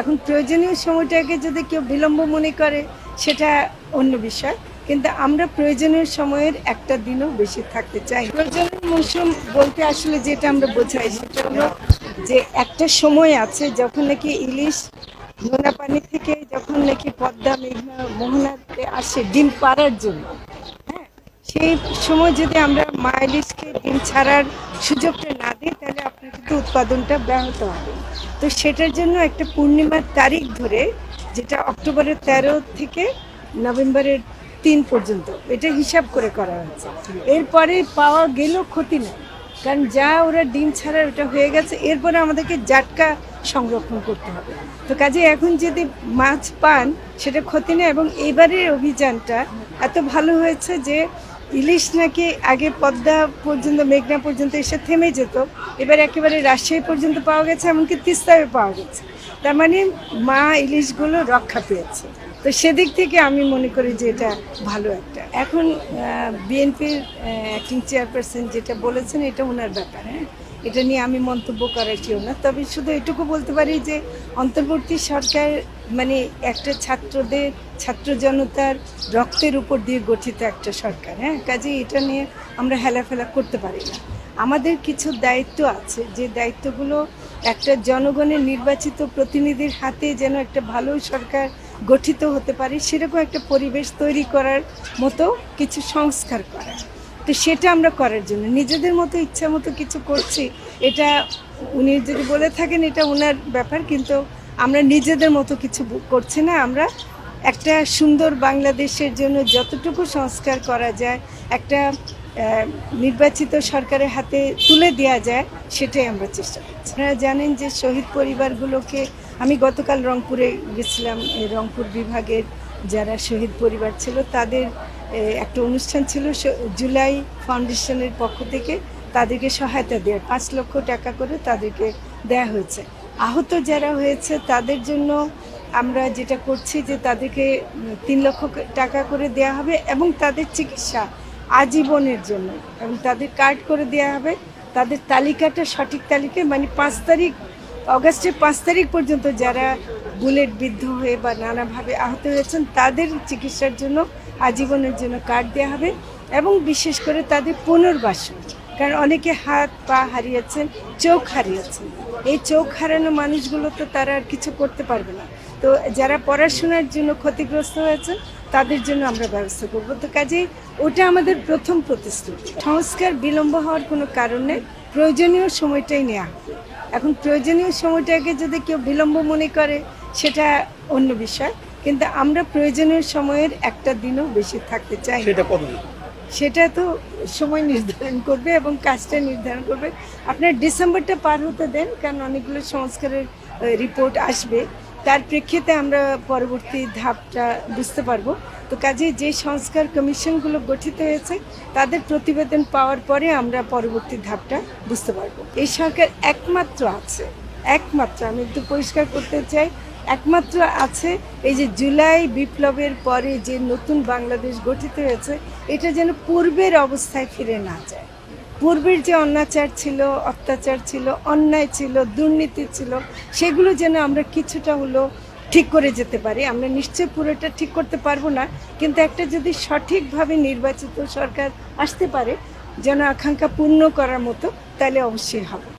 এখন প্রয়োজনীয় সময়টাকে যদি কেউ বিলম্ব মনে করে, সেটা অন্য বিষয়। কিন্তু আমরা প্রয়োজনীয় সময়ের একটা দিনও বেশি থাকতে চাই। প্রয়োজনীয় মৌসুম বলতে আসলে যেটা আমরা বোঝাই, সেটা হলো যে একটা সময় আছে যখন নাকি ইলিশ নোনা পানি থেকে যখন নাকি পদ্মা, মেঘনা, মোহনাতে আসে ডিম পাড়ার জন্য। সেই সময় যদি আমরা মা ইলিশকে ডিম ছাড়ার সুযোগটা না দিই, তাহলে আপনার কিন্তু উৎপাদনটা ব্যাহত হবে। তো সেটার জন্য একটা পূর্ণিমার তারিখ ধরে, যেটা অক্টোবরের তেরো থেকে নভেম্বরের তিন পর্যন্ত, এটা হিসাব করে করা হয়েছে। এরপরে পাওয়া গেলেও ক্ষতি নেই, কারণ যা ওরা ডিম ছাড়া ওটা হয়ে গেছে, এরপরে আমাদেরকে জাটকা সংরক্ষণ করতে হবে। তো কাজে এখন যদি মাছ পান, সেটা ক্ষতি নেই, এবং এবারের অভিযানটা এত ভালো হয়েছে যে ইলিশ নাকি আগে পদ্মা পর্যন্ত, মেঘনা পর্যন্ত এসে থেমে যেত। এবার একেবারে রাজশাহী পর্যন্ত পাওয়া গেছে, এমনকি তিস্তায় পাওয়া গেছে। তার মানে মা ইলিশগুলো রক্ষা পেয়েছে। তো সেদিক থেকে আমি মনে করি যে এটা ভালো একটা। এখন বিএনপির অ্যাক্টিং চেয়ারপারসন যেটা বলেছেন, এটা ওনার ব্যাপার হ্যাঁ? এটা নিয়ে আমি মন্তব্য করার কেউ না। তবে শুধু এটুকু বলতে পারি যে অন্তর্বর্তী সরকার মানে একটা ছাত্রদের, ছাত্র জনতার রক্তের উপর দিয়ে গঠিত একটা সরকার হ্যাঁ? কাজে এটা নিয়ে আমরা হেলাফেলা করতে পারি না। আমাদের কিছু দায়িত্ব আছে, যে দায়িত্বগুলো একটা জনগণের নির্বাচিত প্রতিনিধির হাতে যেন একটা ভালো সরকার গঠিত হতে পারে, সেরকম একটা পরিবেশ তৈরি করার মতো কিছু সংস্কার করা। তো সেটা আমরা করার জন্য, নিজেদের মতো ইচ্ছা মতো কিছু করছি, এটা উনি যদি বলে থাকেন এটা ওনার ব্যাপার, কিন্তু আমরা নিজেদের মতো কিছু করছি না, আমরা একটা সুন্দর বাংলাদেশের জন্য যতটুকু সংস্কার করা যায়, একটা নির্বাচিত সরকারের হাতে তুলে দেওয়া যায়, সেটাই আমরা চেষ্টা করছি। আপনারা জানেন যে শহীদ পরিবারগুলোকে আমি গতকাল রংপুরে গেছিলাম রংপুর বিভাগের যারা শহীদ পরিবার ছিল তাদের একটা অনুষ্ঠান ছিল জুলাই ফাউন্ডেশনের পক্ষ থেকে তাদেরকে সহায়তা দেওয়ার পাঁচ লক্ষ টাকা করে তাদেরকে দেয়া হয়েছে। আহত যারা হয়েছে তাদের জন্য আমরা যেটা করছি যে তাদেরকে তিন লক্ষ টাকা করে দেয়া হবে এবং তাদের চিকিৎসা আজীবনের জন্য এবং তাদের কার্ড করে দেয়া হবে। তাদের তালিকাটা সঠিক তালিকা মানে পাঁচ তারিখ অগাস্টের পাঁচ তারিখ পর্যন্ত যারা বুলেট বিদ্ধ হয়ে বা নানাভাবে আহত হয়েছেন, তাদের চিকিৎসার জন্য, আজীবনের জন্য কার্ড দেওয়া হবে এবং বিশেষ করে তাদের পুনর্বাসন। কারণ অনেকে হাত, পা হারিয়েছেন, চোখ হারিয়েছেন। এই চোখ হারানো মানুষগুলো তো তারা আর কিছু করতে পারবে না। তো যারা পড়াশোনার জন্য ক্ষতিগ্রস্ত হয়েছেন, তাদের জন্য আমরা ব্যবস্থা করব। তো কাজেই ওটা আমাদের প্রথম প্রতিশ্রুতি। সংস্কার বিলম্ব হওয়ার কোনো কারণে প্রয়োজনীয় সময়টাই নেওয়া। এখন প্রয়োজনীয় সময়টাকে যদি কেউ বিলম্ব মনে করে সেটা অন্য বিষয়। কিন্তু আমরা প্রয়োজনীয় সময়ের একটা দিনও বেশি থাকতে চাই সেটা সেটা তো সময় নির্ধারণ করবে এবং কাজটা নির্ধারণ করবে। আপনার ডিসেম্বরটা পার হতে দেন কারণ অনেকগুলো সংস্কারের রিপোর্ট আসবে। তার প্রেক্ষিতে আমরা পরবর্তী ধাপটা বুঝতে পারব। তো কাজে যে সংস্কার কমিশনগুলো গঠিত হয়েছে, তাদের প্রতিবেদন পাওয়ার পরে আমরা পরবর্তী ধাপটা বুঝতে পারব। এই সরকার একমাত্র আছে, একমাত্র, আমি একটু পরিষ্কার করতে চাই, একমাত্র আছে এই যে জুলাই বিপ্লবের পরে যে নতুন বাংলাদেশ গঠিত হয়েছে, এটা যেন পূর্বের অবস্থায় ফিরে না যায়। পূর্বের যে অনাচার ছিল, অত্যাচার ছিল, অন্যায় ছিল, দুর্নীতি ছিল, সেগুলো যেন আমরা কিছুটা হলো ঠিক করে যেতে পারি। আমরা নিশ্চয় পুরোটা ঠিক করতে পারব না, কিন্তু একটা যদি সঠিকভাবে নির্বাচিত সরকার আসতে পারে, যেন আকাঙ্ক্ষা পূর্ণ করার মতো, তাহলে অবশ্যই হবে।